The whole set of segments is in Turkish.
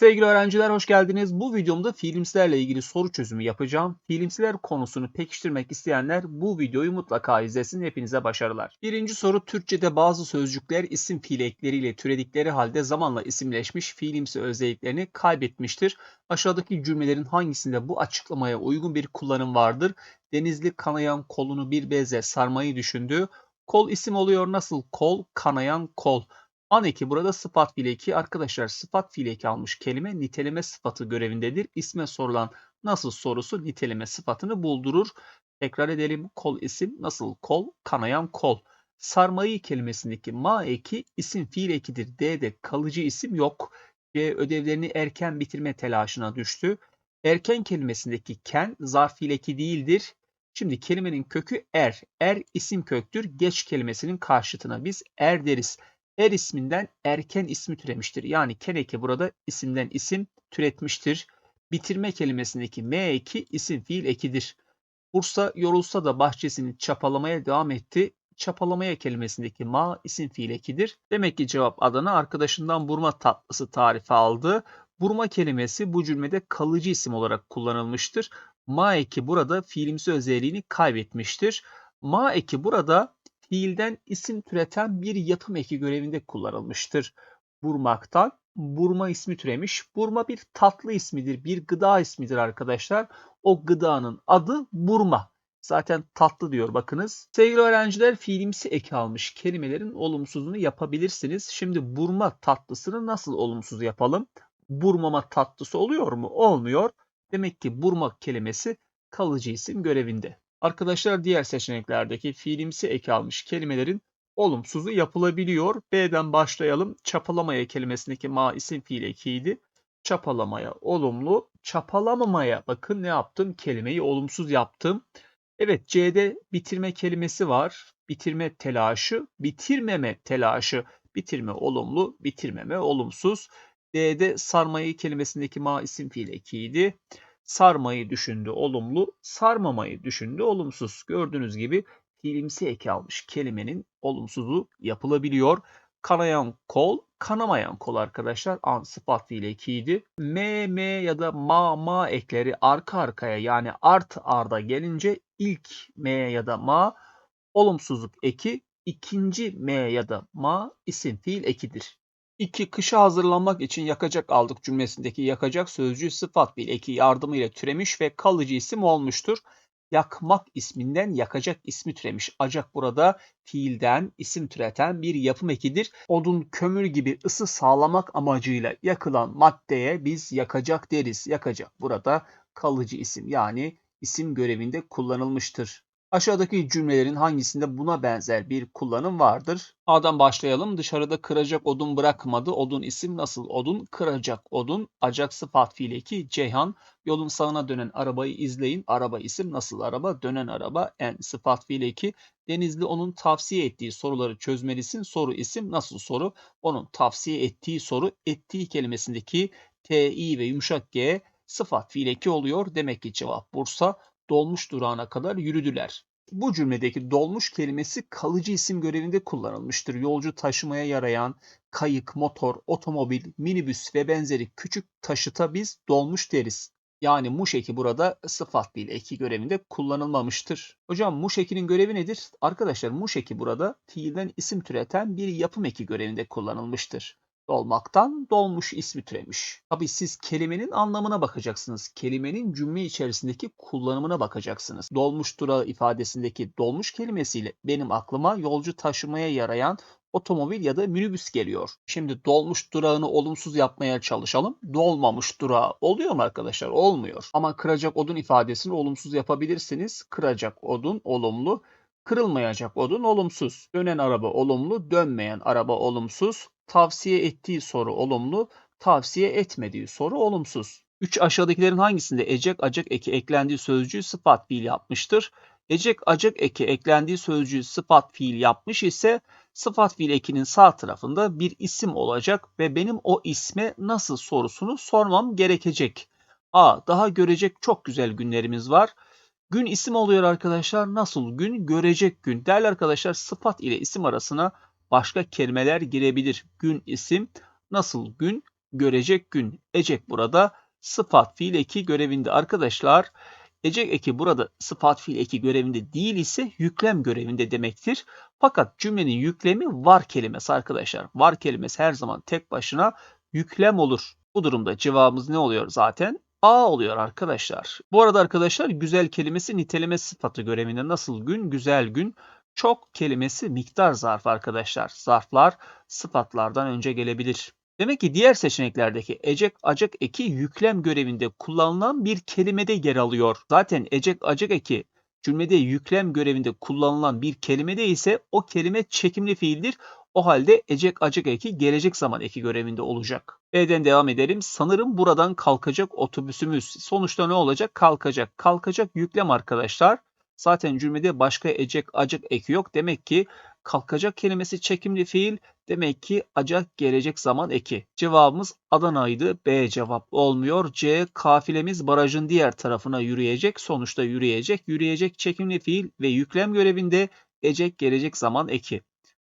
Sevgili öğrenciler hoş geldiniz. Bu videomda fiilimsilerle ilgili soru çözümü yapacağım. Fiilimsiler konusunu pekiştirmek isteyenler bu videoyu mutlaka izlesin. Hepinize başarılar. Birinci soru Türkçe'de bazı sözcükler isim fiil ekleriyle türedikleri halde zamanla isimleşmiş fiilimsi özelliklerini kaybetmiştir. Aşağıdaki cümlelerin hangisinde bu açıklamaya uygun bir kullanım vardır? Denizli kanayan kolunu bir beze sarmayı düşündü. Kol isim oluyor nasıl? Kol, kanayan kol. An eki burada sıfat fiil eki. Arkadaşlar sıfat fiil eki almış kelime niteleme sıfatı görevindedir. İsme sorulan nasıl sorusu niteleme sıfatını buldurur. Tekrar edelim. Kol isim nasıl kol? Kanayan kol. Sarmayı kelimesindeki ma eki isim fiil ekidir. D'de kalıcı isim yok. C ödevlerini erken bitirme telaşına düştü. Erken kelimesindeki ken zarf fiil eki değildir. Şimdi kelimenin kökü er. Er isim köktür. Geç kelimesinin karşıtına biz er deriz. Er isminden erken ismi türemiştir. Yani keneke burada isimden isim türetmiştir. Bitirme kelimesindeki m eki isim fiil ekidir. Bursa yorulsa da bahçesini çapalamaya devam etti. Çapalamaya kelimesindeki ma isim fiil ekidir. Demek ki cevap Adana arkadaşından burma tatlısı tarifi aldı. Burma kelimesi bu cümlede kalıcı isim olarak kullanılmıştır. Ma eki burada fiilimsi özelliğini kaybetmiştir. Ma eki burada fiilden isim türeten bir yapım eki görevinde kullanılmıştır. Burmaktan burma ismi türemiş. Burma bir tatlı ismidir, bir gıda ismidir arkadaşlar. O gıdanın adı burma. Zaten tatlı diyor bakınız. Sevgili öğrenciler fiilimsi eki almış kelimelerin olumsuzunu yapabilirsiniz. Şimdi burma tatlısını nasıl olumsuz yapalım? Burmama tatlısı oluyor mu? Olmuyor. Demek ki burma kelimesi kalıcı isim görevinde. Arkadaşlar diğer seçeneklerdeki fiilimsi eki almış kelimelerin olumsuzu yapılabiliyor. B'den başlayalım. Çapalamaya kelimesindeki ma isim fiil ekiydi. Çapalamaya olumlu. Çapalamamaya bakın ne yaptım? Kelimeyi olumsuz yaptım. Evet C'de bitirme kelimesi var. Bitirme telaşı, bitirmeme telaşı. Bitirme olumlu, bitirmeme olumsuz. D'de sarmayı kelimesindeki ma isim fiil ekiydi. Sarmayı düşündü olumlu, sarmamayı düşündü olumsuz. Gördüğünüz gibi fiilimsi eki almış kelimenin olumsuzu yapılabiliyor. Kanayan kol, kanamayan kol arkadaşlar an sıfat fiil ekiydi. M, M ya da ma, ma ekleri arka arkaya yani art arda gelince ilk M ya da ma olumsuzluk eki, ikinci M ya da ma isim fiil ekidir. 2. Kışa hazırlanmak için yakacak aldık cümlesindeki yakacak sözcüğü sıfat fiil eki yardımıyla türemiş ve kalıcı isim olmuştur. Yakmak isminden yakacak ismi türemiş. Acak burada fiilden isim türeten bir yapım ekidir. Odun, kömür gibi ısı sağlamak amacıyla yakılan maddeye biz yakacak deriz. Yakacak burada kalıcı isim yani isim görevinde kullanılmıştır. Aşağıdaki cümlelerin hangisinde buna benzer bir kullanım vardır? A'dan başlayalım. Dışarıda kıracak odun bırakmadı. Odun isim nasıl odun? Kıracak odun. Acak sıfat fiil eki. Ceyhan. Yolun sağına dönen arabayı izleyin. Araba isim nasıl araba? Dönen araba. En sıfat fiil eki. Denizli onun tavsiye ettiği soruları çözmelisin. Soru isim nasıl soru? Onun tavsiye ettiği soru ettiği kelimesindeki ti ve yumuşak g sıfat fiil eki oluyor. Demek ki cevap Bursa dolmuş durağına kadar yürüdüler. Bu cümledeki dolmuş kelimesi kalıcı isim görevinde kullanılmıştır. Yolcu taşımaya yarayan kayık, motor, otomobil, minibüs ve benzeri küçük taşıta biz dolmuş deriz. Yani muş eki burada sıfat değil eki görevinde kullanılmamıştır. Hocam muş ekinin görevi nedir? Arkadaşlar muş eki burada fiilden isim türeten bir yapım eki görevinde kullanılmıştır dolmaktan dolmuş ismi türemiş. Tabii siz kelimenin anlamına bakacaksınız. Kelimenin cümle içerisindeki kullanımına bakacaksınız. Dolmuş durağı ifadesindeki dolmuş kelimesiyle benim aklıma yolcu taşımaya yarayan otomobil ya da minibüs geliyor. Şimdi dolmuş durağını olumsuz yapmaya çalışalım. Dolmamış durağı oluyor mu arkadaşlar? Olmuyor. Ama kıracak odun ifadesini olumsuz yapabilirsiniz. Kıracak odun olumlu. Kırılmayacak odun olumsuz. Dönen araba olumlu, dönmeyen araba olumsuz. Tavsiye ettiği soru olumlu, tavsiye etmediği soru olumsuz. 3 aşağıdakilerin hangisinde ecek acak eki eklendiği sözcüğü sıfat fiil yapmıştır? Ecek acak eki eklendiği sözcüğü sıfat fiil yapmış ise sıfat fiil ekinin sağ tarafında bir isim olacak ve benim o isme nasıl sorusunu sormam gerekecek. A. Daha görecek çok güzel günlerimiz var. Gün isim oluyor arkadaşlar. Nasıl gün? Görecek gün. Değerli arkadaşlar sıfat ile isim arasına başka kelimeler girebilir. Gün isim. Nasıl gün? görecek gün. Ecek burada sıfat fiil eki görevinde arkadaşlar. Ecek eki burada sıfat fiil eki görevinde değil ise yüklem görevinde demektir. Fakat cümlenin yüklemi var kelimesi arkadaşlar. Var kelimesi her zaman tek başına yüklem olur. Bu durumda cevabımız ne oluyor zaten? A oluyor arkadaşlar. Bu arada arkadaşlar güzel kelimesi niteleme sıfatı görevinde nasıl gün, güzel gün. Çok kelimesi miktar zarfı arkadaşlar. Zarflar sıfatlardan önce gelebilir. Demek ki diğer seçeneklerdeki ecek acak eki yüklem görevinde kullanılan bir kelimede yer alıyor. Zaten ecek acak eki cümlede yüklem görevinde kullanılan bir kelimede ise o kelime çekimli fiildir. O halde ecek acak eki gelecek zaman eki görevinde olacak. B'den devam edelim. Sanırım buradan kalkacak otobüsümüz. Sonuçta ne olacak? Kalkacak. Kalkacak yüklem arkadaşlar. Zaten cümlede başka ecek acak eki yok. Demek ki kalkacak kelimesi çekimli fiil. Demek ki acak gelecek zaman eki. Cevabımız Adana'ydı. B cevap olmuyor. C kafilemiz barajın diğer tarafına yürüyecek. Sonuçta yürüyecek. Yürüyecek çekimli fiil ve yüklem görevinde ecek gelecek zaman eki.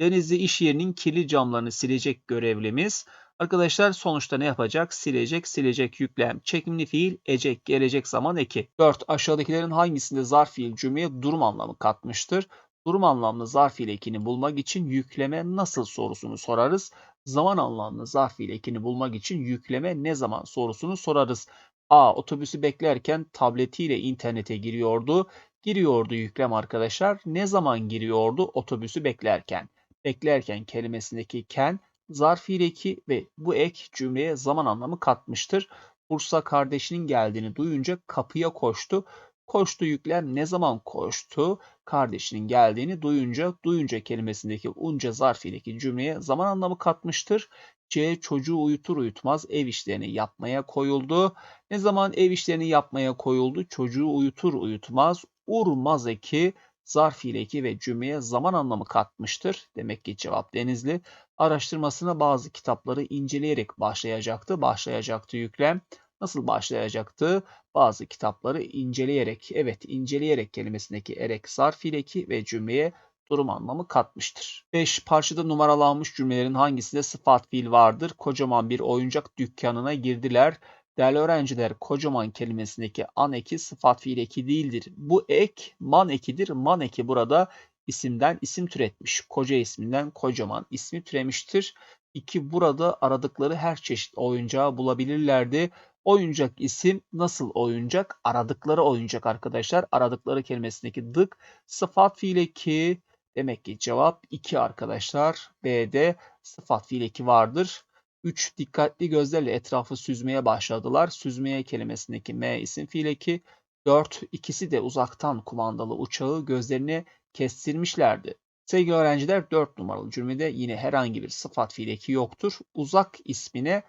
Denizli iş yerinin kirli camlarını silecek görevlimiz. Arkadaşlar sonuçta ne yapacak? Silecek, silecek yüklem, çekimli fiil, ecek, gelecek zaman eki. 4. Aşağıdakilerin hangisinde zarf fiil cümleye durum anlamı katmıştır? Durum anlamlı zarf fiil ekini bulmak için yükleme nasıl sorusunu sorarız. Zaman anlamlı zarf fiil ekini bulmak için yükleme ne zaman sorusunu sorarız. A. Otobüsü beklerken tabletiyle internete giriyordu. Giriyordu yüklem arkadaşlar. Ne zaman giriyordu? Otobüsü beklerken. Beklerken kelimesindeki ken zarf fiil eki ve bu ek cümleye zaman anlamı katmıştır. Bursa kardeşinin geldiğini duyunca kapıya koştu. Koştu yüklem ne zaman koştu? Kardeşinin geldiğini duyunca, duyunca kelimesindeki unca zarf fiildeki cümleye zaman anlamı katmıştır. C. Çocuğu uyutur uyutmaz ev işlerini yapmaya koyuldu. Ne zaman ev işlerini yapmaya koyuldu? Çocuğu uyutur uyutmaz urmaz eki zarf eki ve cümleye zaman anlamı katmıştır. Demek ki cevap Denizli. Araştırmasına bazı kitapları inceleyerek başlayacaktı. Başlayacaktı yüklem. Nasıl başlayacaktı? Bazı kitapları inceleyerek, evet inceleyerek kelimesindeki erek zarf eki ve cümleye durum anlamı katmıştır. 5. Parçada numaralanmış cümlelerin hangisinde sıfat fiil vardır? Kocaman bir oyuncak dükkanına girdiler. Değerli öğrenciler, kocaman kelimesindeki an eki sıfat fiil eki değildir. Bu ek man ekidir. Man eki burada isimden isim türetmiş. Koca isminden kocaman ismi türemiştir. İki burada aradıkları her çeşit oyuncağı bulabilirlerdi. Oyuncak isim nasıl oyuncak? Aradıkları oyuncak arkadaşlar. Aradıkları kelimesindeki dık sıfat fiil eki. Demek ki cevap 2 arkadaşlar. B'de sıfat fiil eki vardır. 3 dikkatli gözlerle etrafı süzmeye başladılar. Süzmeye kelimesindeki M isim fiil eki. 4 ikisi de uzaktan kumandalı uçağı gözlerine kestirmişlerdi. Sevgili öğrenciler 4 numaralı cümlede yine herhangi bir sıfat fiil eki yoktur. Uzak ismine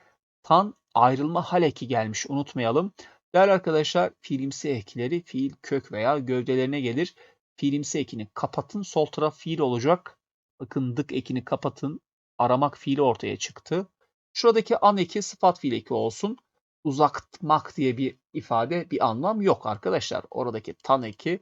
tan ayrılma hal eki gelmiş unutmayalım. Değerli arkadaşlar fiilimsi ekleri fiil kök veya gövdelerine gelir. Fiilimsi ekini kapatın sol taraf fiil olacak. Bakın dık ekini kapatın. Aramak fiili ortaya çıktı. Şuradaki an eki sıfat fiil eki olsun. Uzatmak diye bir ifade bir anlam yok arkadaşlar. Oradaki tan eki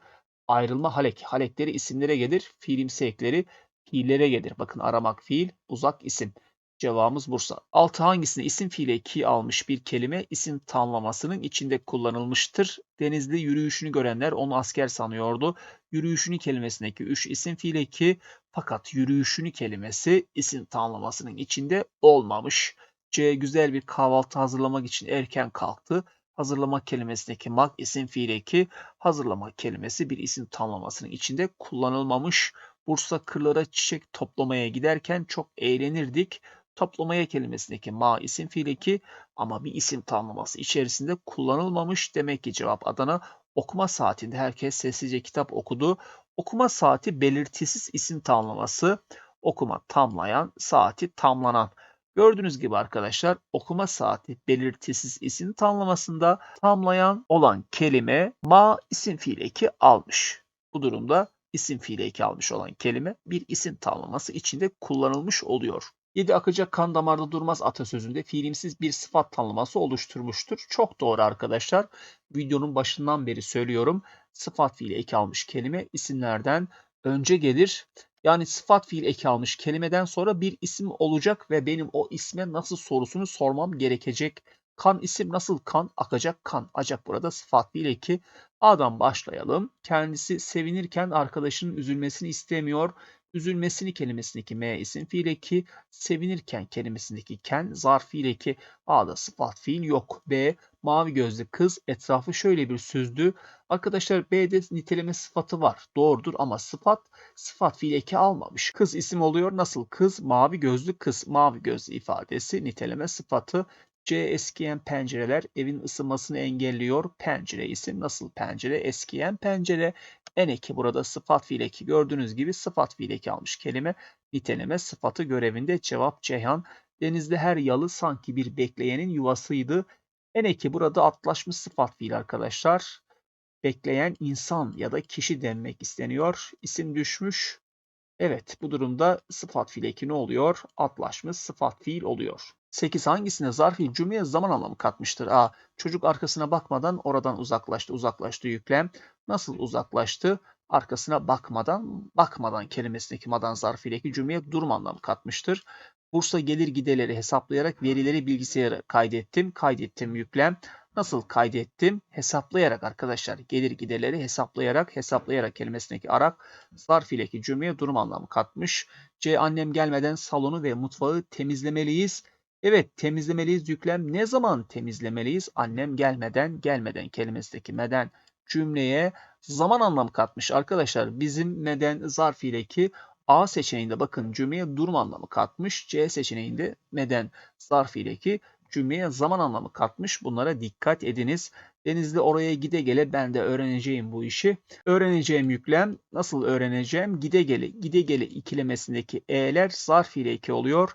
ayrılma halek. Halekleri isimlere gelir. Fiilimsi ekleri fiillere gelir. Bakın aramak fiil, uzak isim. Cevabımız Bursa. Altı hangisinde isim fiili eki almış bir kelime isim tamlamasının içinde kullanılmıştır? Denizli yürüyüşünü görenler onu asker sanıyordu. Yürüyüşünü kelimesindeki üç isim fiili eki fakat yürüyüşünü kelimesi isim tamlamasının içinde olmamış. C. Güzel bir kahvaltı hazırlamak için erken kalktı. Hazırlamak kelimesindeki mak isim fiil eki hazırlamak kelimesi bir isim tamlamasının içinde kullanılmamış. Bursa kırlara çiçek toplamaya giderken çok eğlenirdik. Toplamaya kelimesindeki ma isim fiil eki ama bir isim tamlaması içerisinde kullanılmamış. Demek ki cevap Adana. Okuma saatinde herkes sessizce kitap okudu. Okuma saati belirtisiz isim tamlaması. Okuma tamlayan, saati tamlanan. Gördüğünüz gibi arkadaşlar okuma saati belirtisiz isim tamlamasında tamlayan olan kelime ma isim fiil eki almış. Bu durumda isim fiil eki almış olan kelime bir isim tamlaması içinde kullanılmış oluyor. 7 akacak kan damarda durmaz atasözünde fiilimsiz bir sıfat tanımlaması oluşturmuştur. Çok doğru arkadaşlar. Videonun başından beri söylüyorum. Sıfat fiili eki almış kelime isimlerden önce gelir. Yani sıfat fiil eki almış kelimeden sonra bir isim olacak ve benim o isme nasıl sorusunu sormam gerekecek. Kan isim nasıl kan? Akacak kan. Acak burada sıfat fiil eki. A'dan başlayalım. Kendisi sevinirken arkadaşının üzülmesini istemiyor. Üzülmesini kelimesindeki M isim fiil eki. Sevinirken kelimesindeki ken zarf fiil eki. A'da sıfat fiil yok. B. Mavi gözlü kız etrafı şöyle bir süzdü. Arkadaşlar B'de niteleme sıfatı var. Doğrudur ama sıfat sıfat fiil eki almamış. Kız isim oluyor. Nasıl kız? Mavi gözlü kız. Mavi gözlü ifadesi niteleme sıfatı. C eskiyen pencereler evin ısınmasını engelliyor. Pencere isim nasıl pencere? Eskiyen pencere. En eki burada sıfat fiil eki. Gördüğünüz gibi sıfat fiil eki almış kelime. Niteleme sıfatı görevinde cevap Ceyhan. Denizde her yalı sanki bir bekleyenin yuvasıydı. En eki burada atlaşmış sıfat fiil arkadaşlar. Bekleyen insan ya da kişi denmek isteniyor. İsim düşmüş. Evet bu durumda sıfat fiil eki ne oluyor? Atlaşmış sıfat fiil oluyor. 8 hangisine zarf fiil cümleye zaman anlamı katmıştır? A. Çocuk arkasına bakmadan oradan uzaklaştı. Uzaklaştı yüklem. Nasıl uzaklaştı? Arkasına bakmadan, bakmadan kelimesindeki madan zarf fiil eki cümleye durum anlamı katmıştır. Bursa gelir giderleri hesaplayarak verileri bilgisayara kaydettim. Kaydettim yüklem. Nasıl kaydettim? Hesaplayarak arkadaşlar. Gelir giderleri hesaplayarak, hesaplayarak kelimesindeki arak zarf ileki cümleye durum anlamı katmış. C. Annem gelmeden salonu ve mutfağı temizlemeliyiz. Evet temizlemeliyiz yüklem. Ne zaman temizlemeliyiz? Annem gelmeden, gelmeden kelimesindeki meden cümleye zaman anlamı katmış. Arkadaşlar bizim meden zarf ileki A seçeneğinde bakın cümleye durum anlamı katmış. C seçeneğinde meden zarf ileki cümleye zaman anlamı katmış. Bunlara dikkat ediniz. Denizli oraya gide gele ben de öğreneceğim bu işi. Öğreneceğim yüklem nasıl öğreneceğim? Gide gele, gide gele ikilemesindeki e'ler zarf ile eki oluyor.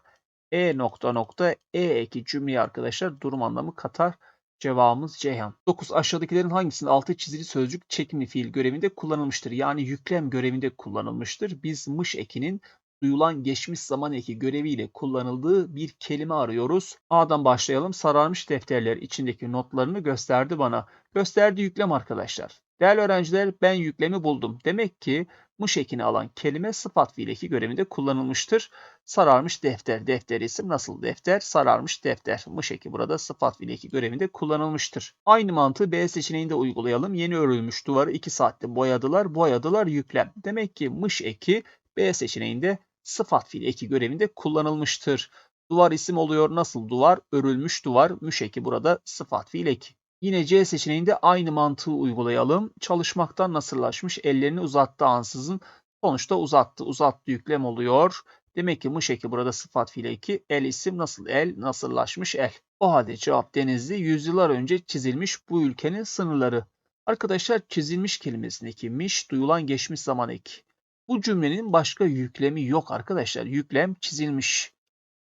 E nokta nokta E eki cümleye arkadaşlar durum anlamı katar. Cevabımız Ceyhan. 9. Aşağıdakilerin hangisinde altı çizili sözcük çekimli fiil görevinde kullanılmıştır? Yani yüklem görevinde kullanılmıştır. Biz mış ekinin duyulan geçmiş zaman eki göreviyle kullanıldığı bir kelime arıyoruz. A'dan başlayalım. Sararmış defterler içindeki notlarını gösterdi bana. Gösterdi yüklem arkadaşlar. Değerli öğrenciler ben yüklemi buldum. Demek ki mış ekini alan kelime sıfat fiil eki görevinde kullanılmıştır. Sararmış defter. Defter isim nasıl defter? Sararmış defter. Mış eki burada sıfat fiil eki görevinde kullanılmıştır. Aynı mantığı B seçeneğinde uygulayalım. Yeni örülmüş duvarı 2 saatte boyadılar. Boyadılar yüklem. Demek ki mış eki B seçeneğinde sıfat fiil eki görevinde kullanılmıştır. Duvar isim oluyor. Nasıl duvar? Örülmüş duvar. Müş eki burada sıfat fiil eki. Yine C seçeneğinde aynı mantığı uygulayalım. Çalışmaktan nasırlaşmış ellerini uzattı ansızın. Sonuçta uzattı. Uzattı yüklem oluyor. Demek ki eki burada sıfat fiil eki. El isim nasıl el? Nasırlaşmış el. O halde cevap denizli. Yüzyıllar önce çizilmiş bu ülkenin sınırları. Arkadaşlar çizilmiş kelimesindeki miş duyulan geçmiş zaman eki. Bu cümlenin başka yüklemi yok arkadaşlar. Yüklem çizilmiş.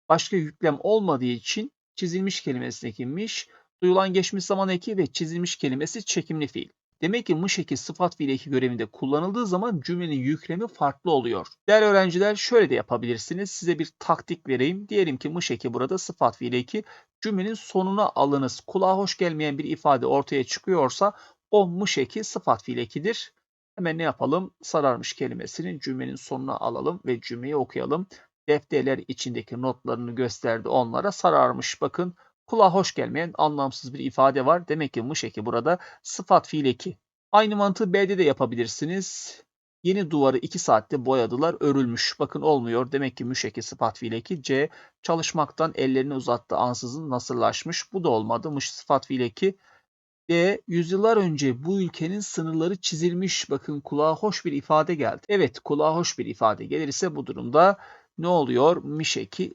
Başka yüklem olmadığı için çizilmiş kelimesindeki miş duyulan geçmiş zaman eki ve çizilmiş kelimesi çekimli fiil. Demek ki mış sıfat fiil eki görevinde kullanıldığı zaman cümlenin yüklemi farklı oluyor. Değerli öğrenciler şöyle de yapabilirsiniz. Size bir taktik vereyim. Diyelim ki mış burada sıfat fiil eki cümlenin sonuna alınız. Kulağa hoş gelmeyen bir ifade ortaya çıkıyorsa o mış sıfat fiil ekidir. Hemen ne yapalım? Sararmış kelimesinin cümlenin sonuna alalım ve cümleyi okuyalım. Defterler içindeki notlarını gösterdi onlara sararmış. Bakın kulağa hoş gelmeyen anlamsız bir ifade var. Demek ki mış eki burada sıfat fiil eki. Aynı mantığı B'de de yapabilirsiniz. Yeni duvarı 2 saatte boyadılar örülmüş. Bakın olmuyor. Demek ki müşeki sıfat fiil eki. C. Çalışmaktan ellerini uzattı ansızın nasırlaşmış. Bu da olmadı. Mış sıfat fiil eki. D. Yüzyıllar önce bu ülkenin sınırları çizilmiş. Bakın kulağa hoş bir ifade geldi. Evet kulağa hoş bir ifade gelirse bu durumda ne oluyor? Miş eki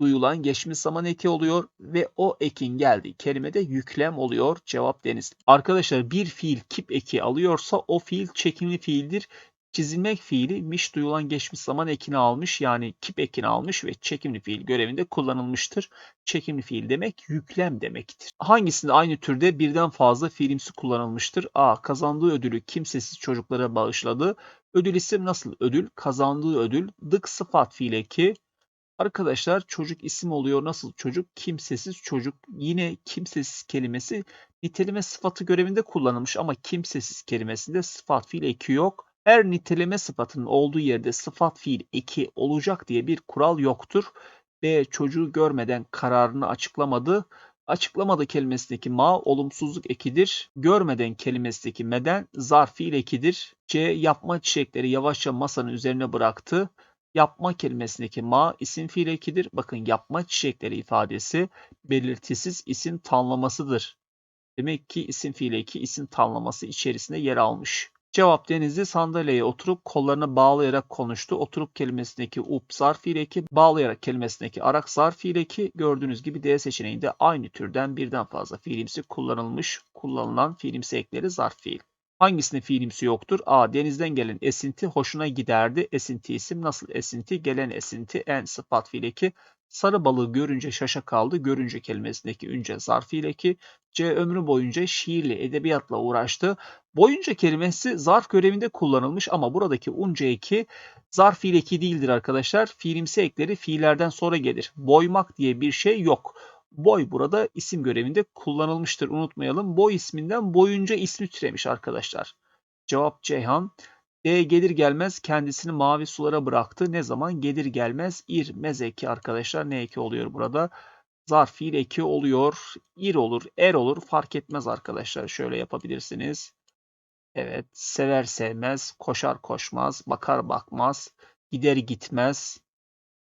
duyulan geçmiş zaman eki oluyor ve o ekin geldiği kelimede yüklem oluyor. Cevap deniz. Arkadaşlar bir fiil kip eki alıyorsa o fiil çekimli fiildir. Çizilmek fiili miş duyulan geçmiş zaman ekini almış yani kip ekini almış ve çekimli fiil görevinde kullanılmıştır. Çekimli fiil demek yüklem demektir. Hangisinde aynı türde birden fazla fiilimsi kullanılmıştır? A. Kazandığı ödülü kimsesiz çocuklara bağışladı. Ödül isim nasıl ödül? Kazandığı ödül dık sıfat fiil eki. Arkadaşlar çocuk isim oluyor. Nasıl çocuk? Kimsesiz çocuk. Yine kimsesiz kelimesi niteleme sıfatı görevinde kullanılmış ama kimsesiz kelimesinde sıfat fiil eki yok. Her niteleme sıfatının olduğu yerde sıfat fiil eki olacak diye bir kural yoktur. B. Çocuğu görmeden kararını açıklamadı. Açıklamadı kelimesindeki ma olumsuzluk ekidir. Görmeden kelimesindeki meden zarf fiil ekidir. C. Yapma çiçekleri yavaşça masanın üzerine bıraktı. Yapma kelimesindeki ma isim fiil ekidir. Bakın yapma çiçekleri ifadesi belirtisiz isim tanımlamasıdır. Demek ki isim fiil eki isim tanımlaması içerisinde yer almış. Cevap Denizli sandalyeye oturup kollarını bağlayarak konuştu. Oturup kelimesindeki up zarf fiil eki, bağlayarak kelimesindeki arak zarf fiil eki gördüğünüz gibi D seçeneğinde aynı türden birden fazla fiilimsi kullanılmış, kullanılan fiilimsi ekleri zarf fiil. Hangisinde fiilimsi yoktur? A. Denizden gelen esinti hoşuna giderdi. Esinti isim nasıl esinti? Gelen esinti en sıfat fiil eki. Sarı balığı görünce şaşa kaldı. Görünce kelimesindeki ünce zarf fiil eki. C. Ömrü boyunca şiirle, edebiyatla uğraştı. Boyunca kelimesi zarf görevinde kullanılmış ama buradaki unca eki zarf fiil eki değildir arkadaşlar. Fiilimsi ekleri fiillerden sonra gelir. Boymak diye bir şey yok. Boy burada isim görevinde kullanılmıştır. Unutmayalım. Boy isminden boyunca ismi türemiş arkadaşlar. Cevap Ceyhan. D gelir gelmez kendisini mavi sulara bıraktı. Ne zaman? Gelir gelmez ir mez eki arkadaşlar. Ne eki oluyor burada? Zarf fiil eki oluyor. Ir olur, er olur fark etmez arkadaşlar. Şöyle yapabilirsiniz. Evet, sever sevmez, koşar koşmaz, bakar bakmaz, gider gitmez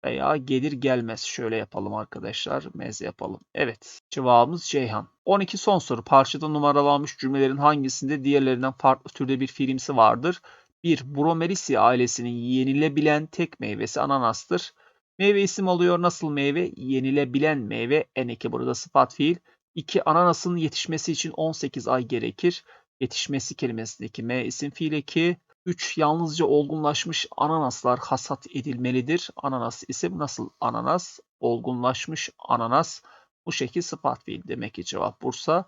veya gelir gelmez. Şöyle yapalım arkadaşlar. Mez yapalım. Evet, cevabımız Ceyhan. 12 son soru. Parçada numaralanmış cümlelerin hangisinde diğerlerinden farklı türde bir fiilimsi vardır? 1. Bromeliaceae ailesinin yenilebilen tek meyvesi ananastır. Meyve isim oluyor. Nasıl meyve? Yenilebilen meyve. En eki burada sıfat fiil. 2. Ananasın yetişmesi için 18 ay gerekir. Yetişmesi kelimesindeki M isim fiil eki. 3. Yalnızca olgunlaşmış ananaslar hasat edilmelidir. Ananas isim nasıl ananas? Olgunlaşmış ananas. Bu şekil sıfat fiil demek ki cevap Bursa.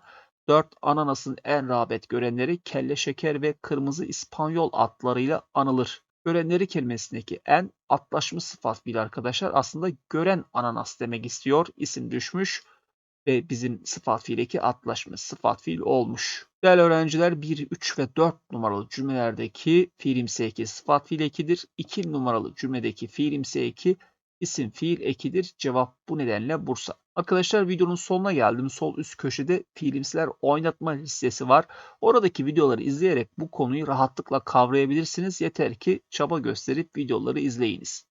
4. Ananasın en rağbet görenleri kelle şeker ve kırmızı İspanyol atlarıyla anılır. Görenleri kelimesindeki en atlaşmış sıfat fiil arkadaşlar aslında gören ananas demek istiyor. İsim düşmüş ve bizim sıfat fiildeki atlaşmış sıfat fiil olmuş. Değerli öğrenciler 1, 3 ve 4 numaralı cümlelerdeki fiilimsi eki sıfat fiil ekidir. 2 numaralı cümledeki fiilimsi eki isim fiil ekidir. Cevap bu nedenle Bursa. Arkadaşlar videonun sonuna geldim. Sol üst köşede fiilimsiler oynatma listesi var. Oradaki videoları izleyerek bu konuyu rahatlıkla kavrayabilirsiniz. Yeter ki çaba gösterip videoları izleyiniz.